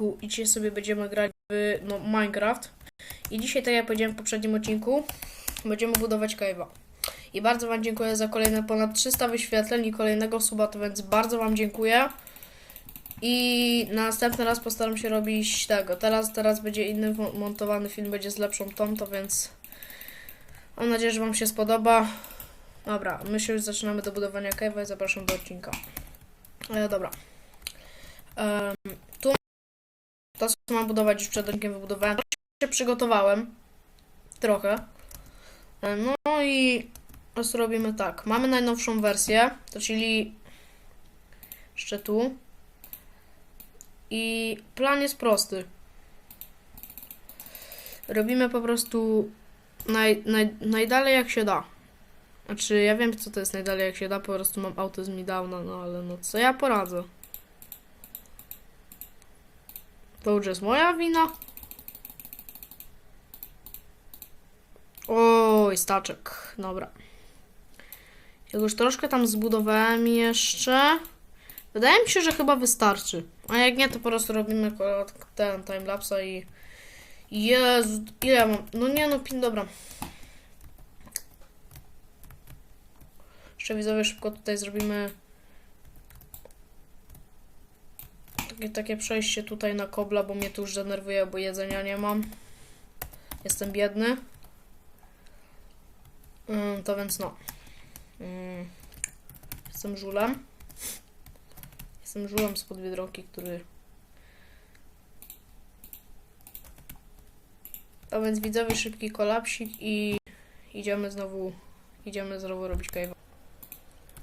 odcinku i dzisiaj sobie będziemy grać w no, Minecraft. I dzisiaj, tak jak powiedziałem w poprzednim odcinku, będziemy budować cave'a. I bardzo Wam dziękuję za kolejne ponad 300 wyświetleń i kolejnego suba, to więc bardzo Wam dziękuję. I na następny raz postaram się robić tego. Teraz, teraz będzie inny mo- montowany film, będzie z lepszą tą, to więc mam nadzieję, że Wam się spodoba. Dobra, my się już zaczynamy do budowania cave'a i zapraszam do odcinka. E, dobra. Tu to, co mam budować już przed odcinkiem wybudowałem. Trochę się przygotowałem. Trochę. E, No i robimy tak. Mamy najnowszą wersję, to czyli jeszcze tu. I plan jest prosty. Robimy po prostu naj, naj, najdalej jak się da. Znaczy, ja wiem, co to jest najdalej jak się da, po prostu mam autyzm i downa, no ale no co ja poradzę? To już jest moja wina? Oj, staczek, dobra. Jak już troszkę tam zbudowałem jeszcze. Wydaje mi się, że chyba wystarczy. A jak nie, to po prostu robimy ten timelapsa i... Jezu, ile ja mam? No nie no, pin, dobra. Jeszcze widzowie szybko tutaj zrobimy takie, takie przejście tutaj na kobla, bo mnie tu już denerwuje, bo jedzenia nie mam. Jestem biedny. Ym, to więc no. Ym, jestem żulem. Jestem żulem spod Biedronki, który... A więc widzowie szybki kolapsik i idziemy znowu, idziemy znowu robić cave'a.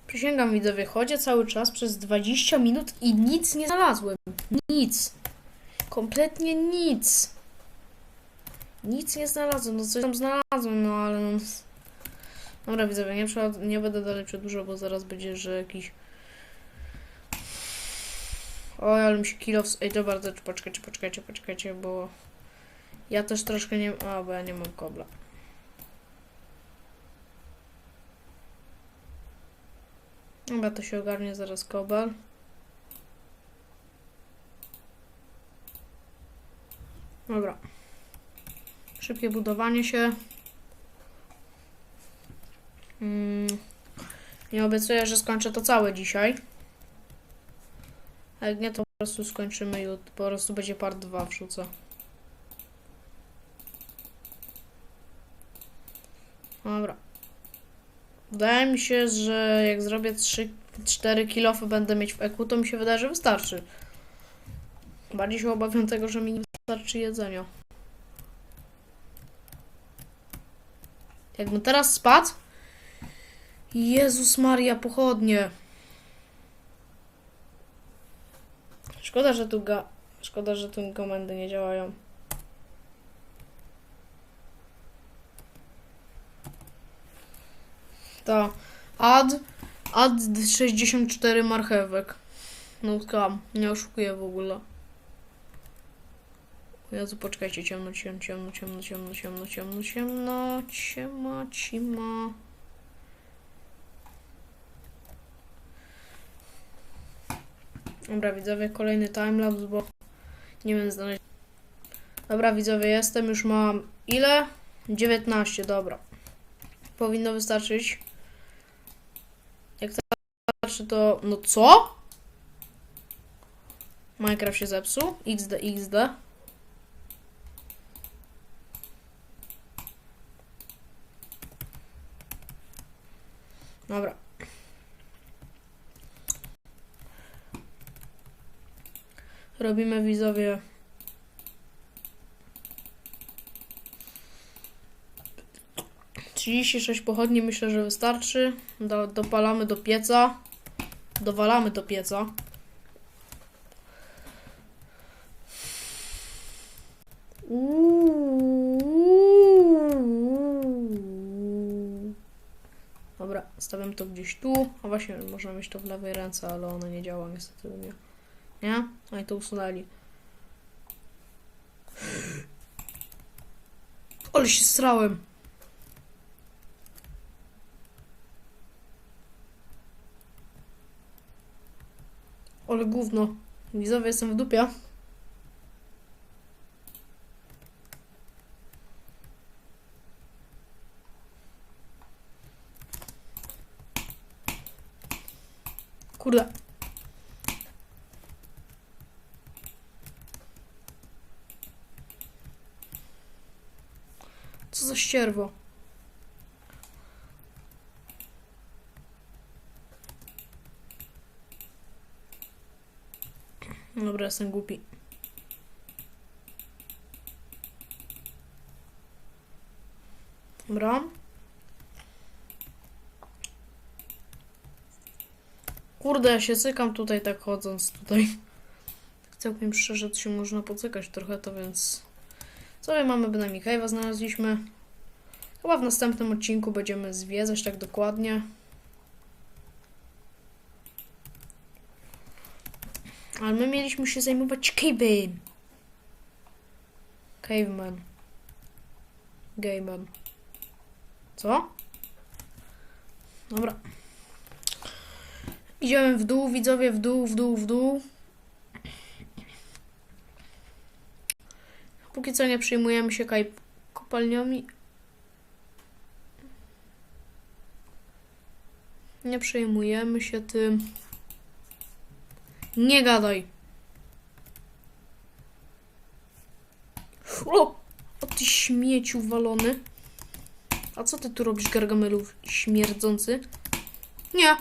Przysięgam widzowie, chodzę cały czas przez 20 minut i nic nie znalazłem. Nic. Kompletnie nic. Nic nie znalazłem. No coś tam znalazłem, no ale no... Dobra widzowie, nie, nie będę dalej przedłużał, bo zaraz będzie, że jakiś... Oj, ale mi się kilo... ws- Ej, dobra, to poczekajcie, poczekajcie, poczekajcie, bo... Ja też troszkę nie... A, bo ja nie mam kobla. Dobra, to się ogarnie zaraz kobel. Dobra. Szybkie budowanie się. Mm. Nie obiecuję, że skończę to całe dzisiaj. A jak nie, to po prostu skończymy jutro. Po prostu będzie part 2 wrzucę. Dobra. Wydaje mi się, że jak zrobię 3-4 kilofy będę mieć w EQ, to mi się wydaje, że wystarczy. Bardziej się obawiam tego, że mi nie wystarczy jedzenia. Jakbym teraz spadł? Jezus Maria, pochodnie. Szkoda, że tu ga... Szkoda, że tu komendy nie działają. To add, add 64 marchewek. No kam, nie oszukuję w ogóle. Jezu, poczekajcie, ciemno, ciemno, ciemno, ciemno, ciemno, ciemno, ciemno, ciemno, ciemno, ciemno. Dobra, widzowie, kolejny timelapse, bo nie wiem znaleźć. Dobra, widzowie, jestem, już mam ile? 19, dobra. Powinno wystarczyć. Jak starczy to... No co? Minecraft się zepsuł. XD, XD. Dobra. Robimy widzowie. Trzydzieści sześć pochodni myślę, że wystarczy. Do, dopalamy do pieca. Dowalamy do pieca. Dobra, stawiam to gdzieś tu. A właśnie, można mieć to w lewej ręce, ale ona nie działa niestety u mnie. Nie? Oni to usunęli. Ale się strałem. Ale gówno. Widzowie, jestem w dupie. Kurde. Ścierwo. Dobra, jestem głupi. Dobra. Kurde, ja się cykam tutaj tak chodząc tutaj. Całkiem szczerze, to się można pocykać trochę to, więc... Co my mamy bynajmniej Cave'a znaleźliśmy. Chyba w następnym odcinku będziemy zwiedzać tak dokładnie. Ale my mieliśmy się zajmować cave'em. Caveman. Gayman. Co? Dobra. Idziemy w dół, widzowie, w dół, w dół, w dół. Póki co nie przyjmujemy się kopalniami. Nie przejmujemy się tym. Nie gadaj. O! O ty śmieciu walony. A co ty tu robisz, gargamelu śmierdzący? Nie.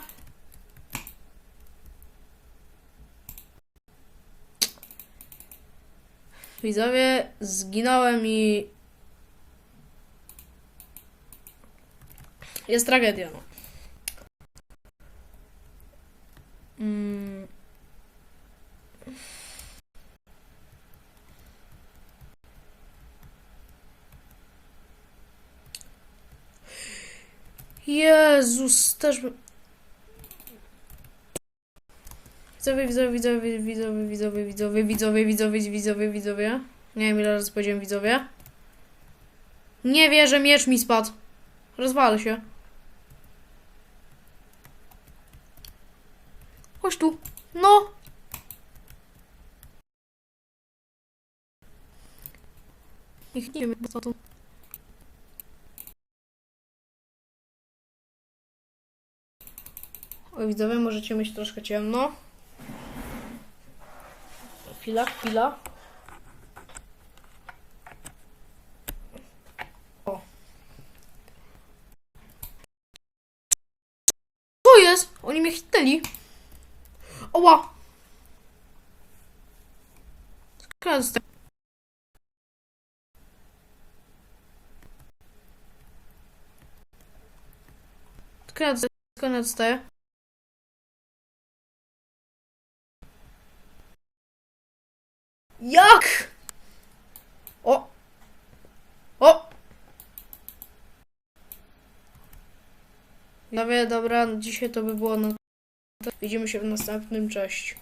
Widzowie, zginąłem i... Jest tragedia, no. Jezus, też... Widzowie, widzowie, widzowie, widzowie, widzowie, widzowie, widzowie, widzowie, widzowie, widzowie. Nie wiem ile razy powiedziałem widzowie. Nie wierzę, miecz mi spadł. Rozwalę się. Chodź tu. No. Niech nie wiem, co tu. O, widzowie, możecie mieć troszkę ciemno. Chwila, chwila. O. Co jest? Oni mnie hitnęli. Oła! Skąd z Skąd Jak? O! O! Dobra, dobra, dzisiaj to by było na... Widzimy się w następnym, cześć.